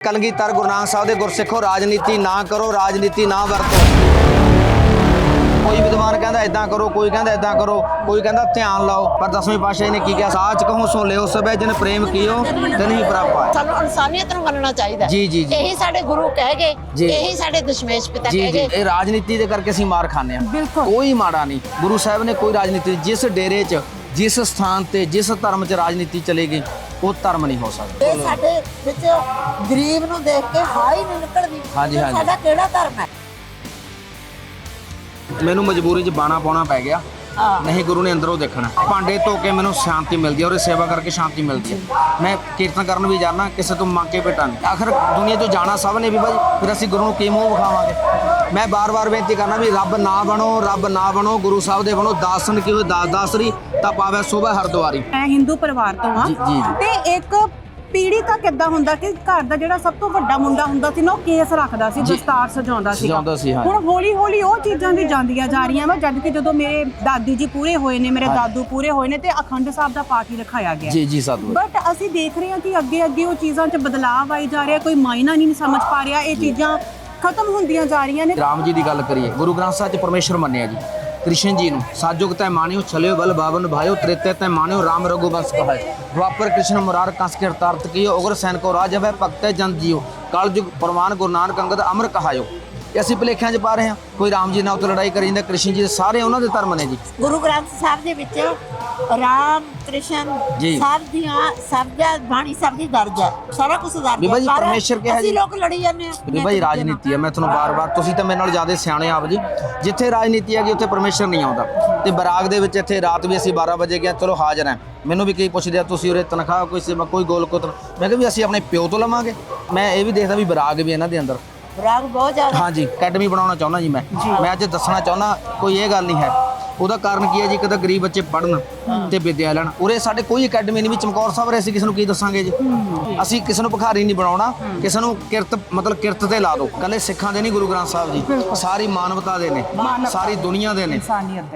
ਕਲਗੀਧਰ ਗੁਰੂ ਨਾਨਕ ਸਾਹਿਬ ਦੇ ਗੁਰਸਿੱਖੋ ਰਾਜਨੀਤੀ ਨਾ ਕਰੋ ਰਾਜਨੀਤੀ ਨਾ ਵਰਤੋ ਕੋਈ ਵਿਦਵਾਨ ਕਹਿੰਦਾ ਇਦਾਂ ਕਰੋ ਕੋਈ ਕਹਿੰਦਾ ਇਦਾਂ ਕਰੋ ਕੋਈ ਕਹਿੰਦਾ ਧਿਆਨ ਲਾਓ ਪਰ ਦਸਵੇਂ ਪਾਤਸ਼ਾਹ ਨੇ ਕੀ ਕਿਹਾ ਸਾਚ ਕਹੋ ਸੋ ਲਿਓ ਸਭੈ ਜਨ ਪ੍ਰੇਮ ਕੀਓ ਤਨ ਹੀ ਪ੍ਰਾਪਾ ਸਾਨੂੰ ਇਨਸਾਨੀਅਤ ਨੂੰ ਮੰਨਣਾ ਚਾਹੀਦਾ ਹੈ। ਜੀ, ਜੀ, ਜੀ। ਇਹੀ ਸਾਡੇ ਗੁਰੂ ਕਹਿ ਗਏ। ਇਹੀ ਸਾਡੇ ਦਸ਼ਮੇਸ਼ ਪਿਤਾ ਕਹਿ ਜੀ ਗਏ ਇਹ ਰਾਜਨੀਤੀ ਦੇ ਕਰਕੇ ਅਸੀਂ ਮਾਰ ਖਾਂਦੇ ਆ ਬਿਲਕੁਲ। ਕੋਈ ਮਾੜਾ ਨਹੀਂ ਗੁਰੂ ਸਾਹਿਬ ਨੇ ਕੋਈ ਰਾਜਨੀਤੀ ਜਿਸ ਡੇਰੇ 'ਚ ਜਿਸ ਸਥਾਨ ਤੇ ਜਿਸ ਧਰਮ 'ਚ ਰਾਜਨੀਤੀ ਚਲੇਗੀ ਉਹ ਧਰਮ ਨਹੀਂ ਹੋ ਸਕਦਾ। ਇਹ ਸਾਡੇ ਵਿੱਚ ਗਰੀਬ ਨੂੰ ਦੇਖ ਕੇ ਹਾਈ ਨਹੀਂ ਨਿਕਲਦੀ। ਹਾਂਜੀ, ਕਿ ਹਾਂਜੀ। ਸਾਡਾ ਕਿਹੜਾ ਧਰਮ ਹੈ? ਮੈਨੂੰ ਮਜਬੂਰੀ 'ਚ ਬਾਣਾ ਪਾਉਣਾ ਪੈ ਗਿਆ। ਹਾਂ। ਨਹੀਂ ਗੁਰੂ ਨੇ ਅੰਦਰੋਂ ਦੇਖਣਾ। ਭਾਂਡੇ ਧੋ ਕੇ ਮੈਨੂੰ ਸ਼ਾਂਤੀ ਮਿਲਦੀ ਹੈ ਔਰ ਸੇਵਾ ਕਰਕੇ ਸ਼ਾਂਤੀ ਮਿਲਦੀ ਹੈ। ਮੈਂ ਕੀਰਤਨ ਕਰਨ ਵੀ ਜਾਣਾ ਕਿਸੇ ਤੋਂ ਮੰਗ ਕੇ ਭੇਟਾਂ ਨਹੀਂ। ਆਖਰ ਦੁਨੀਆ ਤੋਂ ਜਾਣਾ ਸਭ ਨੇ ਵੀ ਭਾਈ ਫਿਰ ਅਸੀਂ ਗੁਰੂ ਨੂੰ ਕੀ ਮੂੰਹ ਵਿਖਾਵਾਂਗੇ? ਮੈਂ ਬਾਰ-ਬਾਰ ਬੇਨਤੀ ਕਰਨਾ ਵੀ ਰੱਬ ਨਾ ਬਣੋ ਰੱਬ ਨਾ ਬਣੋ ਗੁਰੂ ਸਾਹਿਬ ਦੇ ਬਣੋ ਦਾਸਨ ਕੀ ਹੋਏ ਦਾਸ ਦਾਸਰੀ ਤਾਂ ਪਾਵੇ ਸੋਭਾ ਹਰਦੁਆਰੀ ਮੈਂ ਹਿੰਦੂ ਪਰਿਵਾਰ ਤੋਂ ਜੀ। ਤੇ ਇੱਕ ਪੀੜੀ ਤੱਕ ਇਦਾਂ ਹੁੰਦਾ ਕਿ ਘਰ ਦਾ ਜਿਹੜਾ ਸਭ ਤੋਂ ਵੱਡਾ ਮੁੰਡਾ ਹੁੰਦਾ ਸੀ ਨਾ ਉਹ ਕੇਸ ਰੱਖਦਾ ਸੀ। ਦਸਤਾਰ ਸਜਾਉਂਦਾ ਸੀ ਸਜਾਉਂਦਾ ਸੀ, ਹਾਂ। ਹੁਣ ਹੌਲੀ ਹੌਲੀ ਉਹ ਚੀਜ਼ਾਂ ਵੀ ਜਾਂਦੀਆਂ ਜਾ ਰਹੀਆਂ ਵਾ ਜਦ ਕਿ ਜਦੋਂ ਮੇਰੇ ਦਾਦੀ ਜੀ ਪੂਰੇ ਹੋਏ ਨੇ ਮੇਰੇ ਹਾਂ। ਦਾਦੂ ਪੂਰੇ ਹੋਏ ਨੇ ਤੇ ਅਖੰਡ ਸਾਹਿਬ ਦਾ ਪਾਠ ਹੀ ਰਖਾਇਆ ਗਿਆ ਜੀ ਜੀ ਸਤਿਗੁਰ ਬਟ ਅਸੀਂ ਦੇਖ ਰਹੇ ਹਾਂ ਕਿ ਅੱਗੇ ਅੱਗੇ ਉਹ ਚੀਜ਼ਾਂ 'ਚ ਬਦਲਾਅ ਆਈ ਜਾ ਰਿਹਾ ਕੋਈ ਮਾਇਨਾ ਨਹੀਂ ਸਮਝ ਪਾ ਰਿਹਾ ਇਹ ਚੀਜ਼ਾਂ ਖਤਮ ਹੁੰਦੀਆਂ ਜਾ ਰਹੀਆਂ ਨੇ। ਰਾਮ ਜੀ ਦੀ ਗੱਲ ਕਰੀਏ ਗੁਰੂ ਗ੍ਰੰਥ ਸਾਹਿਬ 'ਚ ਪਰਮੇਸ਼ਰ ਮੰਨਿਆ ਜੀ। ਕ੍ਰਿਸ਼ਨ ਜੀ ਨੂੰ ਸਾਜੁਗ ਤੈ ਮਾਨਿਓ ਛਲਿਓ ਬਲ ਬਾਵਨ ਭਾਇਓ ਤ੍ਰੇਤੇ ਤੈ ਮਾਨਿਓ ਰਾਮ ਰਘੁਵੰਸ਼ ਕਹਾਇ। ਦੁਆਪਰ ਕ੍ਰਿਸ਼ਨ ਮੁਰਾਰ ਕੰਸ ਕੇ ਅਰਤਾਰਤ ਕੀਓ ਉਗਰ ਸੈਨ ਕੋ ਰਾਜ ਹੈ ਭਗਤੈ ਜਨ ਜੀਓ। ਕਲਯੁਗ ਪ੍ਰਮਾਨ ਗੁਰੂ ਨਾਨਕ ਅੰਗਦ ਅਮਰ ਕਹਾਇਓ। ਇਹ ਅਸੀਂ ਭੁਲੇਖਿਆਂ 'ਚ ਪਾ ਰਹੇ ਹਾਂ। ਕੋਈ ਰਾਮ ਜੀ ਨਾਲ ਉੱਤੇ ਲੜਾਈ ਕਰੀ ਜਾਂਦਾ ਕ੍ਰਿਸ਼ਨ ਜੀ ਦੇ ਸਾਰੇ ਉਹਨਾਂ ਦੇ ਧਰਮ ਨੇ ਜੀ। ਗੁਰੂ ਗ੍ਰੰਥ ਸਾਹਿਬ ਦੇ ਵਿੱਚ ਰਾਮ ਕ੍ਰਿਸ਼ਨ ਜੀ। ਸਭ ਦੀਆਂ ਸਭ ਦਾ ਬਾਣੀ ਸਭ ਦੀ ਦਰਜ ਹੈ। ਸਾਰਾ ਕੁਝ ਦਰਜ ਬੀਬਾ ਹੈ। ਜੀ, ਪਰ ਪਰਮੇਸ਼ਰ ਕਿਹਾ ਅਸੀਂ ਜੀ। ਲੋਕ ਲੜੀ ਜਾਂਦੇ ਆ ਵੀ ਭਾਈ ਰਾਜਨੀਤੀ ਹੈ ਮੈਂ ਤੁਹਾਨੂੰ ਬਾਰ-ਬਾਰ ਤੁਸੀਂ ਤਾਂ ਮੇਰੇ ਨਾਲ ਜ਼ਿਆਦਾ ਸਿਆਣੇ ਆਪ ਜੀ। ਜਿੱਥੇ ਰਾਜਨੀਤੀ ਹੈਗੀ ਉੱਥੇ ਪਰਮੇਸ਼ਰ ਨਹੀਂ ਆਉਂਦਾ। ਤੇ ਬਰਾਗ ਦੇ ਵਿੱਚ ਇੱਥੇ ਰਾਤ ਵੀ ਅਸੀਂ 12 ਵਜੇ ਗਏ ਚਲੋ ਹਾਜ਼ਰ ਹਾਂ। ਮੈਨੂੰ ਵੀ ਕਈ ਪੁੱਛਦੇ ਆ ਤੁਸੀਂ ਉਰੇ ਤਨਖਾਹ ਕੋਈ ਸੇਵਾ ਕੋਈ ਗੋਲਕੋਤ ਮੈਂ ਕਿਹਾ ਵੀ ਅਸੀਂ ਆਪਣੇ ਪਿਓ ਤੋਂ ਲਵਾਂਗੇ। ਮੈਂ ਇਹ ਵੀ ਦੇਖਦਾ ਵੀ ਬਰਾਗ ਵੀ ਇਹਨਾਂ ਦੇ ਅੰਦਰ। ਰਾਗ ਬਹੁਤ ਜ਼ਿਆਦਾ। ਹਾਂਜੀ ਅਕੈਡਮੀ ਬਣਾਉਣਾ ਚਾਹੁੰਦਾ ਜੀ ਮੈਂ। ਮੈਂ ਅੱਜ ਦੱਸਣਾ ਚਾਹੁੰਦਾ ਕੋਈ ਇਹ ਗੱਲ ਨਹੀਂ ਹੈ। ਉਹਦਾ ਕਾਰਨ ਕੀ ਹੈ ਜੀ? ਕਦਾ ਗਰੀਬ ਬੱਚੇ ਪੜਨ ਤੇ ਵਿਦਿਆ ਲੈਣ। ਉਰੇ ਸਾਡੇ ਕੋਈ ਅਕੈਡਮੀ ਨਹੀਂ ਵੀ ਚਮਕੌਰ ਸਾਹਿਬ ਰਹੇ ਅਸੀਂ ਕਿਸੇ ਨੂੰ ਕੀ ਦੱਸਾਂਗੇ ਜੀ? ਅਸੀਂ ਕਿਸੇ ਨੂੰ ਭਿਖਾਰੀ ਨਹੀਂ ਬਣਾਉਣਾ। ਕਿਸੇ ਨੂੰ ਕਿਰਤ ਮਤਲਬ ਕਿਰਤ ਤੇ ਲਾ ਦਿਓ। ਕੱਲੇ ਸਿੱਖਾਂ ਦੇ ਨਹੀਂ ਗੁਰੂ ਗ੍ਰੰਥ ਸਾਹਿਬ ਜੀ। ਸਾਰੀ ਮਾਨਵਤਾ ਦੇ ਨੇ। ਸਾਰੀ ਦੁਨੀਆ ਦੇ ਨੇ।